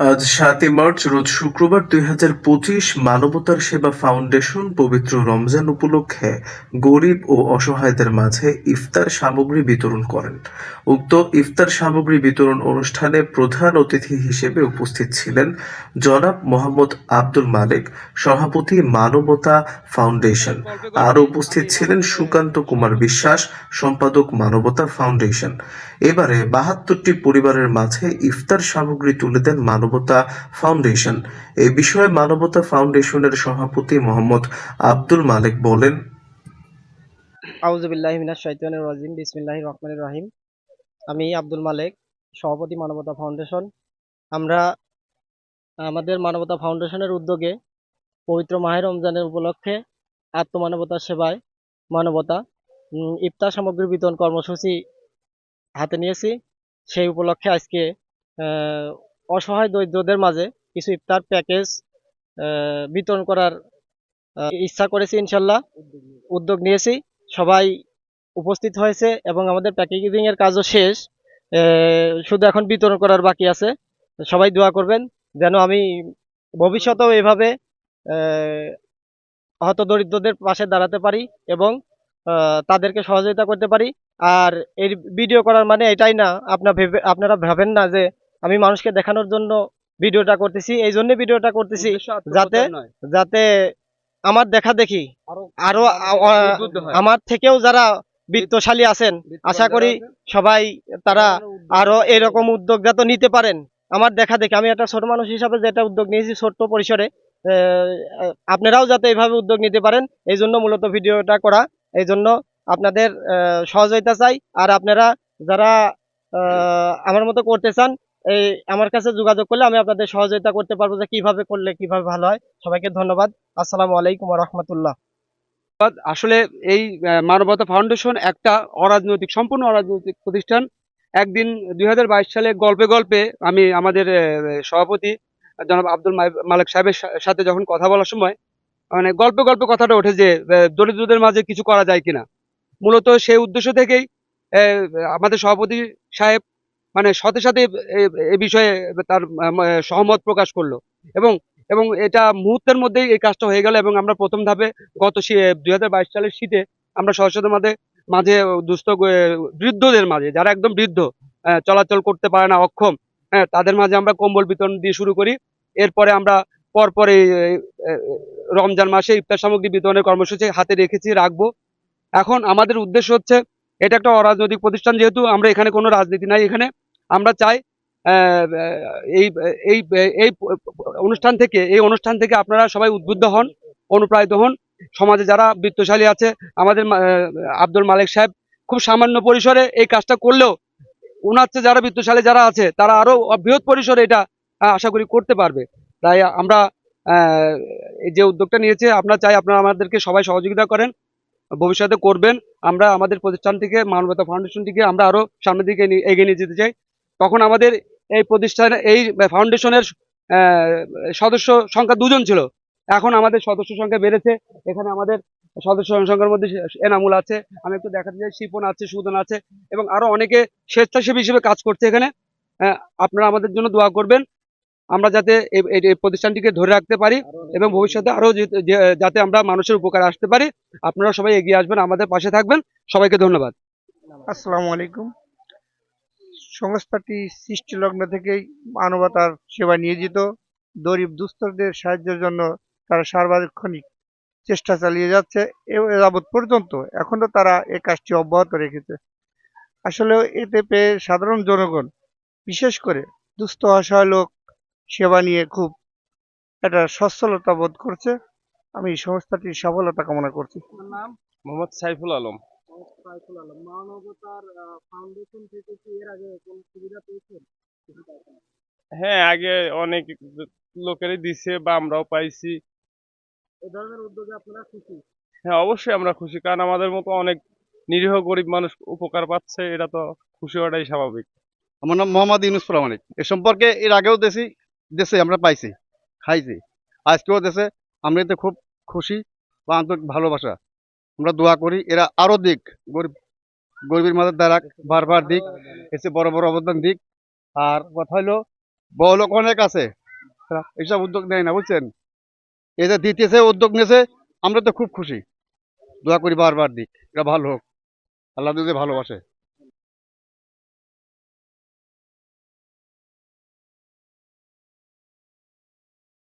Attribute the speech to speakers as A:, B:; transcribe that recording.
A: আজ সাতই মার্চ, রোজ শুক্রবার দুই হাজার পঁচিশ মানবতার সেবা ফাউন্ডেশন পবিত্র রমজান উপলক্ষে গরিব ও অসহায়দের মাঝে ইফতার সামগ্রী বিতরণ করেন। উক্ত ইফতার সামগ্রী বিতরণ অনুষ্ঠানে প্রধান অতিথি হিসেবে উপস্থিত ছিলেন জনাব মোহাম্মদ আব্দুল মালিক, সভাপতি মানবতা ফাউন্ডেশন। আরও উপস্থিত ছিলেন সুকান্ত কুমার বিশ্বাস, সম্পাদক মানবতা ফাউন্ডেশন। এবারে বাহাত্তরটি পরিবারের মাঝে ইফতার সামগ্রী তুলে দেন মানবতা ফাউন্ডেশন এই বিষয়ে মানবতা ফাউন্ডেশনের সভাপতি মোহাম্মদ আব্দুল মালিক বলেন
B: আউজুবিল্লাহ আমি আব্দুল মালেক, সভাপতি মানবতা ফাউন্ডেশন আমরা আমাদের মানবতা ফাউন্ডেশনের উদ্যোগে পবিত্র মাহের রমজানের উপলক্ষে আত্মমানবতার সেবায় মানবতা ইফতার সামগ্রী বিতরণ কর্মসূচি হাতে নিয়েছি। সেই উপলক্ষে আজকে অসহায় দরিদ্রদের মাঝে কিছু ইফতার প্যাকেজ বিতরণ করার ইচ্ছা করেছি ইনশাল্লাহ। উদ্যোগ নিয়েছি। সবাই উপস্থিত হয়েছে এবং আমাদের প্যাকেজিং এর কাজও শেষ। শুধু এখন বিতরণ করার বাকি আছে। সবাই দোয়া করবেন যেন আমি ভবিষ্যতেও এভাবে হত দরিদ্রদের পাশে দাঁড়াতে পারি এবং তাদেরকে সহযোগিতা করতে পারি। আর এই ভিডিও করার মানে এটাই না আপনার ভেবে, আপনারা ভাবেন না যে আমি মানুষকে দেখানোর জন্য ভিডিওটা করতেছি এই জন্য ভিডিওটা করতেছি যাতে যাতে আমার দেখা দেখি আরও আমার থেকেও যারা বিত্তশালী আছেন আশা করি সবাই তারা আরও এরকম উদ্যোগ যাতে নিতে পারেন। আমার দেখা দেখে আমি একটা ছোট মানুষ হিসাবে যেটা উদ্যোগ নিয়েছি ছোট্ট পরিসরে আপনারাও যাতে এইভাবে উদ্যোগ নিতে পারেন এই জন্য মূলত ভিডিওটা করা এই জন্য আপনাদের সহযোগিতা চাই। আর আপনারা যারা আহ, আমার মতো করতে চান এই আমার কাছে যোগাযোগ করলে আমি আপনাদের সহযোগিতা করতে পারব যে কীভাবে করলে কীভাবে ভালো হয়। সবাইকে ধন্যবাদ। আসসালামু আলাইকুম রহমতুল্লাহ।
C: আসলে এই মানবতা ফাউন্ডেশন একটা অরাজনৈতিক, সম্পূর্ণ অরাজনৈতিক প্রতিষ্ঠান। একদিন দুই সালে গল্পে গল্পে আমি আমাদের সভাপতি জনাব আব্দুল মালিক সাহেবের সাথে যখন কথা বলার সময় মানে গল্পে গল্পে কথাটা ওঠে যে দরিদ্রদের মাঝে কিছু করা যায় কিনা। মূলত সেই উদ্দেশ্য থেকেই আমাদের সভাপতি সাহেব মানে সাথে সাথে এ- বিষয়ে তার সহমত প্রকাশ করল। এবং এবং এটা মুহূর্তের মধ্যেই এই কাজটা হয়ে গেল এবং আমরা প্রথম ধাপে গত দুই হাজার বাইশ সালের শীতে আমরা সদস্যদের মাঝে মাঝে দুস্থ বৃদ্ধদের মাঝে, যারা একদম বৃদ্ধ চলাচল করতে পারে না, অক্ষম হ্যাঁ তাদের মাঝে আমরা কম্বল বিতরণ দিয়ে শুরু করি। এরপরে আমরা পরপর রমজান মাসে ইফতার সামগ্রী বিতরণের কর্মসূচি হাতে রেখেছি, রাখব। এখন আমাদের উদ্দেশ্য হচ্ছে এটা একটা অরাজনৈতিক প্রতিষ্ঠান যেহেতু আমরা এখানে কোনো রাজনীতি নাই। এখানে আমরা চাই এই এই এই অনুষ্ঠান থেকে, এই অনুষ্ঠান থেকে আপনারা সবাই উদ্বুদ্ধ হন, অনুপ্রাণিত হন। সমাজে যারা বৃত্তশালী আছে, আমাদের আব্দুল মালিক সাহেব খুব সামান্য পরিসরে এই কাজটা করলেও ওনার যারা বৃত্তশালী যারা আছে, তারা আরও বৃহৎ পরিসরে এটা আশা করি করতে পারবে। তাই আমরা যে উদ্যোগটা নিয়েছে, আমরা চাই আপনারা আমাদেরকে সবাই সহযোগিতা করেন। ভবিষ্যতে করবেন, আমরা আমাদের প্রতিষ্ঠান থেকে মানবতা ফাউন্ডেশন থেকে আমরা আরও সামনের দিকে এগিয়ে নিয়ে যেতে চাই। তখন আমাদের এই প্রতিষ্ঠান, এই ফাউন্ডেশনের সদস্য সংখ্যা দুজন ছিল। এখন আমাদের সদস্য সংখ্যা বেড়েছে। এখানে আমাদের সদস্য সংখ্যার মধ্যে এনামুল আছে। আমি একটু দেখাতে চাই, শিপন আছে, সুদন আছে এবং আরও অনেকে স্বেচ্ছাসেবী হিসেবে কাজ করছে এখানে। আপনারা আমাদের জন্য দোয়া করবেন। আমরা যাতে এই- প্রতিষ্ঠানটিকে ধরে রাখতে পারি এবং ভবিষ্যতে আরও যে- যে- যাতে আমরা মানুষের উপকার আসতে পারি। আপনারা সবাই এগিয়ে আসবেন, আমাদের পাশে থাকবেন। সবাইকে ধন্যবাদ।
D: আসসালামু আলাইকুম। সংস্থাটি সৃষ্টি লগ্ন থেকেই মানবতার সেবা নিয়োজিত। গরিব দুস্থদের সাহায্যের জন্য তারা সার্বক্ষণিক চেষ্টা চালিয়ে যাচ্ছে, এ যাবৎ পর্যন্ত এখনও তারা এই কাজটি অব্যাহত রেখেছে। আসলে এতে পেয়ে সাধারণ জনগণ, বিশেষ করে দুস্থ, অসহায় লোক সেবা নিয়ে খুব একটা সচ্ছলতা বোধ করছে। আমি এই সংস্থাটির সফলতা কামনা করছি।
E: মোহাম্মদ সাইফুল আলম।
B: মানবতার ফাউন্ডেশন থেকে কি এর আগে কোন সুবিধা পেয়েছেন?
E: হ্যাঁ আগে অনেক লোকেরই দিছে বা আমরাও পাইছি।
B: এই ধরনের উদ্যোগে আপনারা খুশি?
E: হ্যাঁ অবশ্যই আমরা খুশি কারণ আমাদের মতো অনেক নিরীহ গরিব মানুষ উপকার পাচ্ছে এটা তো খুশি হওয়াটাই স্বাভাবিক।
F: আমার নাম মোহাম্মদ ইউনুস প্রামাণিক। এ সম্পর্কে এর আগেও দেশি দেশে আমরা পাইছি, খাইছি। আজকেও দেশে আমরা এতে খুব খুশি বা আন্তরিক ভালোবাসা। আমরা দোয়া করি, এরা আরও দিক, গরিব, গরিবের মাঝে দ্বারা বারবার দিক, এসে বড় বড় অবদান দিক। আর কথা হলো, বড় লোক অনেক আছে এইসব উদ্যোগ নেয় না, বুঝছেন? যে দিতেছে উদ্যোগ নিয়েছে, আমরা তো খুব খুশি। দোয়া করি বারবার দিক এটা ভালো হোক। আল্লাহ যদি ভালোবাসে।